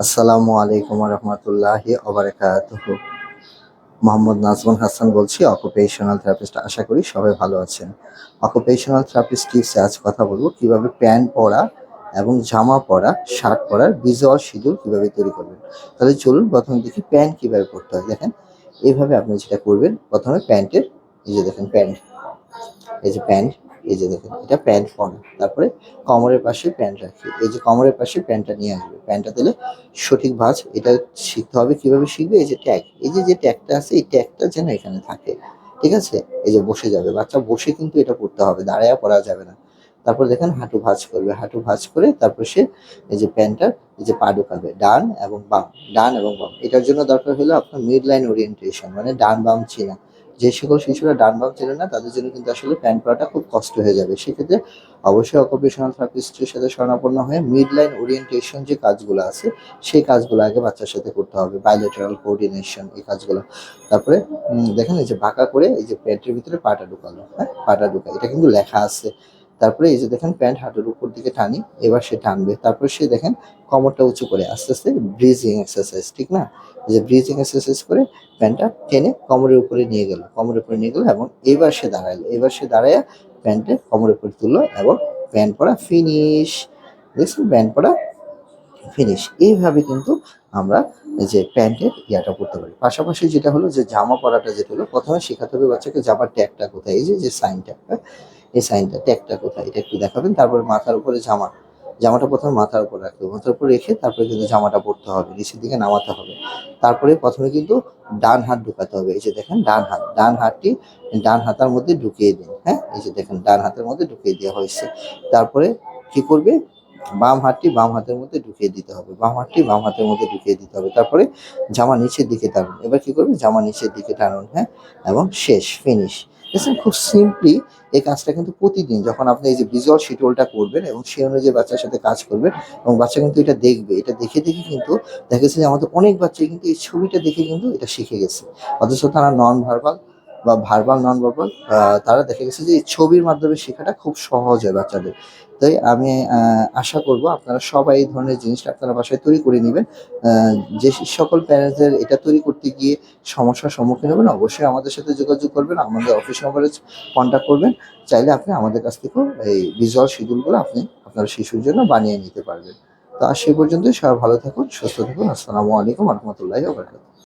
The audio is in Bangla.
আসসালামু আলাইকুম রহমতুল্লাহি ওবারাকাতুহু। মোহাম্মদ নাজমুল হাসান বলছি অকুপেশনাল থেরাপিস্ট আশা করি সবাই ভালো আছেন। অকুপেশনাল থেরাপিস্ট টিপসে আজ কথা বলব, কীভাবে প্যান্ট পরা এবং জামা পরা, শার্ট পরার ভিজুয়াল শিডিউল কীভাবে তৈরি করবেন। তাহলে চলুন প্রথমে দেখি প্যান্ট কীভাবে পরতে হয়। দেখেন, এইভাবে আপনি যেটা করবেন, প্রথমে প্যান্টের, এই যে দেখেন প্যান্ট, এই যে প্যান্ট এই যে দেখেন, এটা প্যান্ট পরা। তারপরে কমরের পাশে প্যান্ট রাখি। এই যে কমরের পাশে প্যান্টটা নিয়ে আসবে। প্যান্টটা দিলে সঠিক ভাঁজ, এটা শিখতে হবে কীভাবে শিখবে? এই যে ট্যাগ। এই যে যে ট্যাগটা আছে, এই ট্যাগটা যেন এখানে থাকে। ঠিক আছে? এই যে বসে যাবে। বাচ্চা বসে কিন্তু এটা পড়তে হবে, দাঁড়ায়া পড়া যাবে না। তারপর দেখেন, হাঁটু ভাঁজ করবে। হাঁটু ভাঁজ করে তারপর সে এই যে প্যান্টটার এই যে পা ঢুকাবে। ডান এবং বাম। ডান এবং বাম। এটার জন্য দরকার হলো আপনার মিড লাইন ওরিয়েন্টেশন মানে ডান বাম চেনা। যে সকল শিশুরা ডান বাম চেনে না, তাদের জন্য কিন্তু আসলে প্যান করাটা খুব কষ্ট হয়ে যাবে। সেক্ষেত্রে অবশ্যই অকুপেশনাল থেরাপিস্টের সাথে শরণাপন্ন হয়ে মিড লাইন ওরিয়েন্টেশন যে কাজগুলো আছে, সেই কাজগুলো আগে বাচ্চার সাথে করতে হবে। বাইলেটারাল কোঅর্ডিনেশন এই কাজগুলো। তারপরে দেখেন এই যে বাঁকা করে এই যে প্যান্টের ভিতরে পাটা ঢুকালো হ্যাঁ? পাটা ঢুকা এটা কিন্তু লেখা আছে। তারপরে এই যে দেখেন প্যান্ট হাঁটুর উপর দিকে টানি, এবার সে টানবে। তারপরে সে দেখেন কোমরটা উঁচু করে, আস্তে আস্তে ব্রিজিং এক্সারসাইজ ঠিক না? যে ব্রিজিং এক্সারসাইজ করে প্যান্টটা টেনে কোমরের উপরে নিয়ে গেল, কোমরের উপরে নিয়ে গেল এবং এবার সে দাঁড়াল এবার সে দাঁড়ায় প্যান্টে কোমরের উপরে তুললো এবং প্যান্ট পরা ফিনিশ দেখছেন? প্যান্ট পরা ফিনিশ এইভাবে কিন্তু আমরা যে প্যান্টের ইয়াটা করতে পারি। পাশাপাশি যেটা হলো যে জামা পরাটা যেটা হলো, প্রথমে শেখাতে হবে বাচ্চাকে জামার ট্যাগটা কোথায়? এই যে যে সাইনটা এই সাইনটা ট্যাগটা কোথায় এটা একটু দেখাবেন, তারপরে মাথার উপরে জামা, জামাটা প্রথমে মাথার উপর রাখতে হবে, মাথার উপর রেখে তারপরে কিন্তু জামাটা পরতে হবে, নিচের দিকে নামাতে হবে। তারপরে প্রথমে কিন্তু ডান হাত ঢুকাতে হবে, এই যে দেখেন ডান হাত, ডান হাতটি ডান হাতার মধ্যে ঢুকিয়ে দিন হ্যাঁ? এই যে দেখেন ডান হাতের মধ্যে ঢুকিয়ে দেওয়া হয়েছে। তারপরে কি করবে? বাম হাতটি বাম হাতের মধ্যে ঢুকিয়ে দিতে হবে, বাম হাতটি বাম হাতের মধ্যে ঢুকিয়ে দিতে হবে। তারপরে জামা নিচের দিকে টানুন, এবার কি করবে? জামা নিচের দিকে টানুন হ্যাঁ? এবং শেষ ফিনিশ দেখছেন খুব সিম্পলি এই কাজটা কিন্তু প্রতিদিন, যখন আপনি এই যে ভিজুয়াল শিডিউলটা করবেন এবং সেই অনুযায়ী বাচ্চার সাথে কাজ করবেন এবং বাচ্চা কিন্তু এটা দেখবে, এটা দেখে দেখে কিন্তু দেখা গেছে যে আমাদের অনেক বাচ্চা কিন্তু এই ছবিটা দেখে কিন্তু এটা শিখে গেছে। অথচ তারা নন ভার্বাল বা ভার্বাল নন ভার্বাল তারা দেখা গেছে যে ছবির মাধ্যমে শেখাটা খুব সহজ হয় বাচ্চাদের। তাই আমি আশা করব আপনারা সবাই এই ধরনের জিনিসটা আপনারা বাসায় তৈরি করে নেবেন। যে সকল প্যারেন্টসদের এটা তৈরি করতে গিয়ে সমস্যার সম্মুখীন হবেন, অবশ্যই আমাদের সাথে যোগাযোগ করবেন, আমাদের অফিস নম্বরে কন্ট্যাক্ট করবেন। চাইলে আপনি আমাদের কাছ থেকেও এই ভিজুয়াল শিডিউলগুলো আপনি আপনার শিশুর জন্য বানিয়ে নিতে পারবেন। তো আর সেই পর্যন্ত সবাই ভালো থাকুন, সুস্থ থাকুন। আসসালামু আলাইকুম রহমতুল্লাহ